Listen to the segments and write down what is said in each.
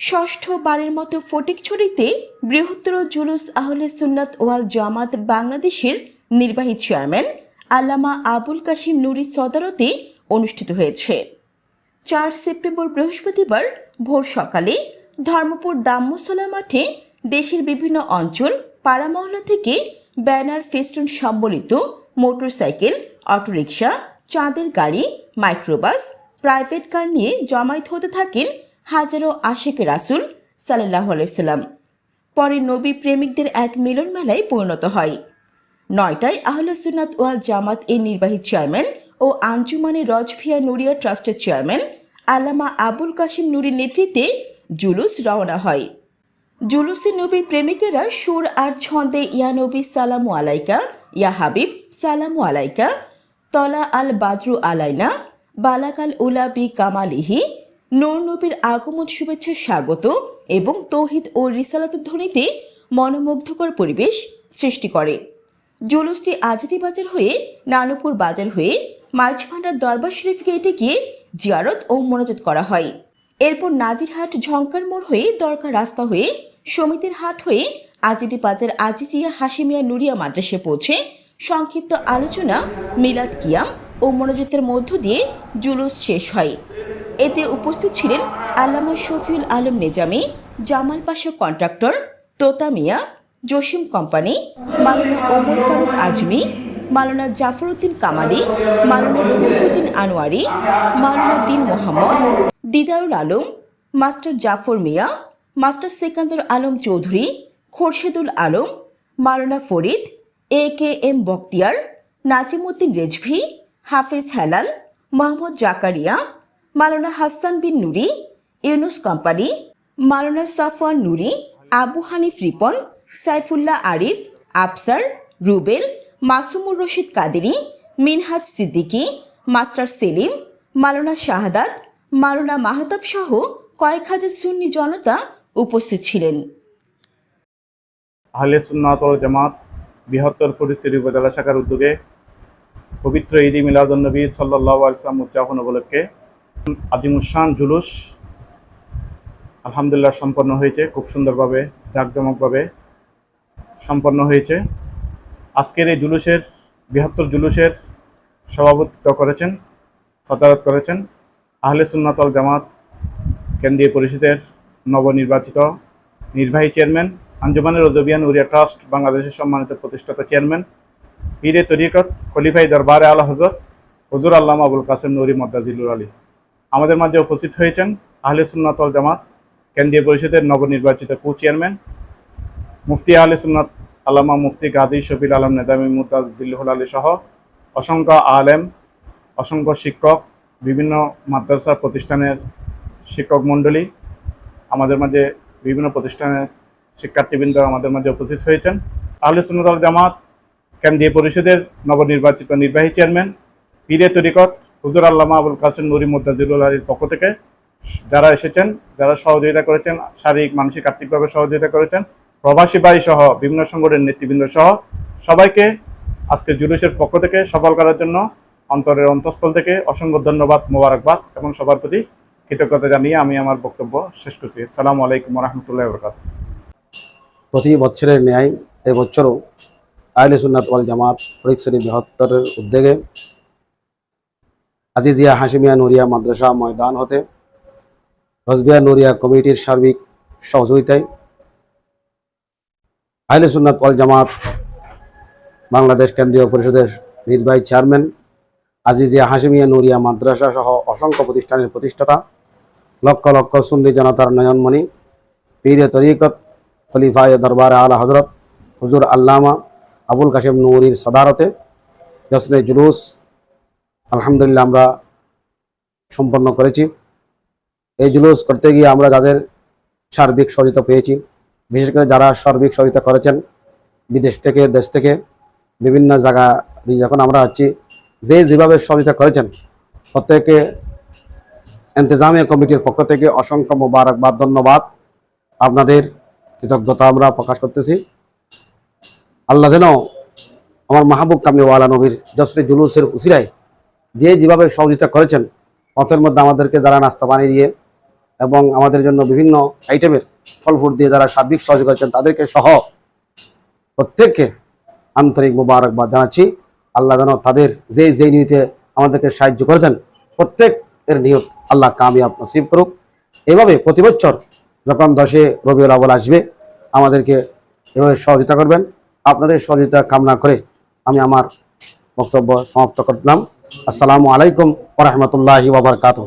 ষষ্ঠবারের মতো ফটিকছড়িতে বৃহত্তর জুলুস আহলে সুন্নাত ওয়াল জামাত বাংলাদেশের নির্বাহী চেয়ারম্যান আল্লামা আবুল কাশিম নুরি সদারতে অনুষ্ঠিত হয়েছে। চার সেপ্টেম্বর বৃহস্পতিবার ভোর সকালে ধর্মপুর দাম্মসলা মাঠে দেশের বিভিন্ন অঞ্চল পাড়ামহলা থেকে ব্যানার ফেস্টুন সম্বলিত মোটরসাইকেল, অটোরিকশা, চাঁদের গাড়ি, মাইক্রোবাস, প্রাইভেট কার নিয়ে জমায়েত হতে থাকেন হাজারো আশেক রাসুল সাল্লাহ আলাইসাল্লাম পরে নবী প্রেমিকদের এক মিলন মেলায় পরিণত হয়। নয়টায় আহলে সুন্নাত ওয়াল জামাত এর নির্বাহী চেয়ারম্যান ও আঞ্জুমানে রজভিয়া নুরিয়া ট্রাস্টের চেয়ারম্যান আল্লামা আবুল কাশিম নুরির নেতৃত্বে জুলুস রওনা হয়। জুলুসে নবীর প্রেমিকেরা সুর আর ছন্দে ইয়া নবী সালামু আলাইকা, ইয়া হাবিব সালামু আলাইকা, তলা আল বাদরু আলাইনা, বালাকাল উলা বি কামালিহি নূর নবীর আগমন শুভেচ্ছা স্বাগত এবং তৌহিদ ও রিসালাতের ধ্বনিতে মনোমুগ্ধকর পরিবেশ সৃষ্টি করে। জুলুসটি আজাদি বাজার হয়ে নানুপুর বাজার হয়ে মাঝভান্ডার দরবার শরীফ গেটে গিয়ে জিয়ারত ও মনোজাত করা হয়। এরপর নাজিরহাট ঝঙ্কার মোড় হয়ে দরকার রাস্তা হয়ে সমিতির হাট হয়ে আজিদি বাজার আজিজিয়া হাসিমিয়া নুরিয়া মাদ্রাসে পৌঁছে সংক্ষিপ্ত আলোচনা, মিলাদ কিয়াম ও মনোজাতের মধ্য দিয়ে জুলুস শেষ হয়। এতে উপস্থিত ছিলেন Allama Shafiul Alam Nezami, Jamal Pasha contractor, Tota Mia, Jasim company Maulana Omar Faruk Azmi Maulana Zafaruddin Kamali Maulana Rafiquddin Anwari Maulana Din Mohammad, Didarul Alam, master Jafar Mia, master Sekandar Alam Chowdhury, Khorshedul Alam Maulana Farid, A K M Baktiar Nazimuddin Rezvi, Hafiz Helal Mohammad Zakaria Maulana Hasan bin Nuri, Yunus company, Maulana Safwan Nuri, Abu Hanif Ripon, Saifullah Arif, Afsar, Rubel, Masumur Rashid Qaderi, Minhaj Siddiqui, master Selim, Maulana Shahadat, Maulana Mahtab সহ কয়েক হাজার সুন্নি জনতা উপস্থিত ছিলেন। আহলে সুন্নাত ওয়াল জামাত বৃহত্তর ফটিকছড়ি উপজেলা শাখার উদ্যোগে পবিত্র ঈদ মিলাদুন্নবী সাল্লাহ আলসালাম উদযাপন উপলক্ষে আজিমুসান জুলুস আলহামদুলিল্লাহ সম্পন্ন হয়েছে, খুব সুন্দরভাবে, জাঁকজমকভাবে সম্পন্ন হয়েছে। আজকের এই জুলুসের, বৃহত্তর জুলুসের সভাপতিত্ব করেছেন, সদারত করেছেন আহলে সুন্নাত ওয়াল জামাত কেন্দ্রীয় পরিষদের নবনির্বাচিত নির্বাহী চেয়ারম্যান আঞ্জুমানের রদবিয়ান উরিয়া ট্রাস্ট বাংলাদেশের সম্মানিত প্রতিষ্ঠাতা চেয়ারম্যান, পীরে তরিকত খলিফাই দরবারে আলা হজরত হজুর আল্লামা আবুল কাসেম নুরি মদ্দাজিলুর আলী। আমাদের মাঝে উপস্থিত হয়েছেন আহলে সুন্নাত ওয়াল জামাত, কেন্দ্রীয় পরিষদের নবনির্বাচিত কো চেয়ারম্যান, মুফতি আহলে সুন্নাত আল্লামা মুফতি গাদি শফিল আলম নেদামি মুতাজিল্লুল আলী সহ অসংখ্য আলেম, অসংখ্য শিক্ষক, বিভিন্ন মাদ্রাসা প্রতিষ্ঠানের শিক্ষক মণ্ডলী, আমাদের মাঝে বিভিন্ন প্রতিষ্ঠানের শিক্ষার্থীবৃন্দ আমাদের মাঝে উপস্থিত হয়েছেন। আহলে সুন্নতল জামাত, কেন্দ্রীয় পরিষদের নবনির্বাচিত নির্বাহী চেয়ারম্যান পীরে তরিকত হুজুর আল্লামা আবুল কাসিম নুরি মুদ্দাজিরুল আলীর পক্ষ থেকে যারা এসেছেন, যারা সহযোগিতা করেছেন, শারীরিক, মানসিক, আর্থিকভাবে সহযোগিতা করেছেন, প্রবাসী বাড়ি সহ, বিভিন্ন সংগঠনের নেতৃবৃন্দ সহ, সবাইকে আজকে জুলুসের পক্ষ থেকে সফল করার জন্য অন্তরের অন্তঃস্থল থেকে অসংখ্য ধন্যবাদ, মোবারকবাদ এবং সবার প্রতি কৃতজ্ঞতা জানিয়ে আমি আমার বক্তব্য শেষ করছি। আসসালামু আলাইকুম রহমতুল্লাহ বরকাত প্রতি বছরের ন্যায় এবছরও আহলে সুন্নাত ওয়াল জামাত ফরিকশরী বৃহত্তরের উদ্যোগে আজিজিয়া হাসিমিয়া নুরিয়া মাদ্রাসা ময়দান হতে রজবিয়া নুরিয়া কমিটির সার্বিক সহযোগিতায় আহলে সুন্নাত ওয়াল জামাত বাংলাদেশ কেন্দ্রীয় পরিষদের নির্বাহী চেয়ারম্যান আজিজিয়া হাসিমিয়া নুরিয়া মাদ্রাসা সহ অসংখ্য প্রতিষ্ঠানের প্রতিষ্ঠাতা, লক্ষ লক্ষ সুন্নি জনতার নয়নমণি, পীরে তরিকত, খলিফায় দরবার আলা হজরত হুজুর আল্লামা আবুল কাশেম নুরির সদারতে জসনে জুলুস আলহামদুলিল্লাহ আমরা সম্পন্ন করেছি। এই জুলুস করতে গিয়ে আমরা যাদের সার্বিক সহযোগিতা পেয়েছি, বিশেষ করে যারা সার্বিক সহযোগিতা করেছেন বিদেশ থেকে, দেশ থেকে, বিভিন্ন জায়গা দিয়ে যখন আমরা আছি, যে যেভাবে সহযোগিতা করেছেন, প্রত্যেকে এন্তেজামিয়া কমিটির পক্ষ থেকে অসংখ্য মোবারকবাদ, ধন্যবাদ। আপনাদের কৃতজ্ঞতা আমরা প্রকাশ করতেছি। আল্লাহ যেন আমার মাহবুব কামনিওয়ালা নবীর জসরি জুলুসের উসিরায় যে যেভাবে সহযোগিতা করেছেন, পথের মধ্যে আমাদেরকে যারা নাস্তা পানি দিয়ে এবং আমাদের জন্য বিভিন্ন আইটেমের ফল ফুট দিয়ে যারা সার্বিক সহযোগ করেছেন, তাদেরকে সহ প্রত্যেককে আন্তরিক মোবারকবাদ জানাচ্ছি। আল্লাহ যেন তাদের যে যে নিয়তে আমাদেরকে সাহায্য করেছেন, প্রত্যেকের নিয়ত আল্লাহ কামিয়াব নসিব করুক। এভাবে প্রতি বছর যখন দশে রবিউল আউ্বাল আসবে, আমাদেরকে এভাবে সহযোগিতা করবেন। আপনাদের সহযোগিতা কামনা করে আমি আমার বক্তব্য সমাপ্ত করলাম। আসসালামু আলাইকুম ওরহমতুল্লাহি ওবরকাত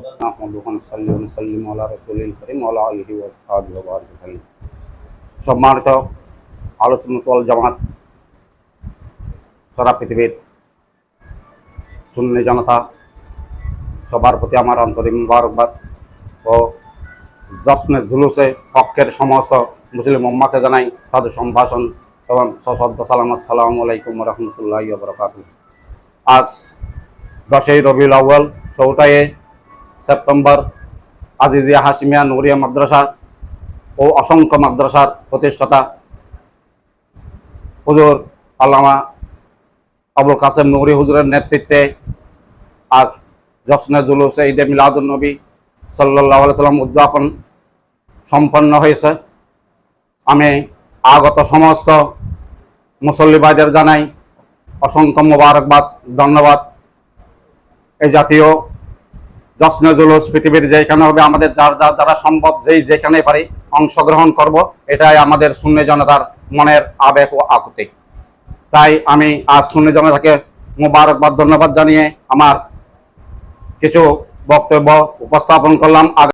সম্মানিত আলোচনা তল জামাত, সারা পৃথিবীর শূন্য জনতা, সবার প্রতি আমার আন্তরিক মুবারকবাদ ও জশ্নে ঝুলুসে পক্ষের সমস্ত মুসলিম মোম্মাকে জানাই সাধু সম্ভাষণ এবং সশব্দ সালাম, আসসালামু আলাইকুম রহমতুল্লাহ আজ দশই রবিউল আউ্য়াল চৌঠায়ে সেপ্টেম্বর, আজিজিয়া হাসিমিয়া নুরিয়া মাদ্রাসা ও অসংখ্য মাদ্রাসার প্রতিষ্ঠাতা। হুজুর আল্লামা আবুল কাসেম নুরি হুজুরের নেতৃত্বে আজ জশ্নে জুলুস ঈদে মিলাদুল নবী সাল্লাহ সাল্লাম উদযাপন সম্পন্ন হয়েছে। আমি আগত সমস্ত মুসল্লি ভাইদের জানাই অসংখ্য মোবারকবাদ, ধন্যবাদ। এই জাতীয় জশ্ন জুলুস পৃথিবীর যেখানে হবে, আমাদের যার যার দ্বারা সম্ভব, যেই যেখানে পারি অংশগ্রহণ করব, এটাই আমাদের শূন্য জনতার মনের আবেগ ও আকুতি। তাই আমি আজ শূন্য জনতাকে মোবারকবাদ, ধন্যবাদ জানিয়ে আমার কিছু বক্তব্য উপস্থাপন করলাম।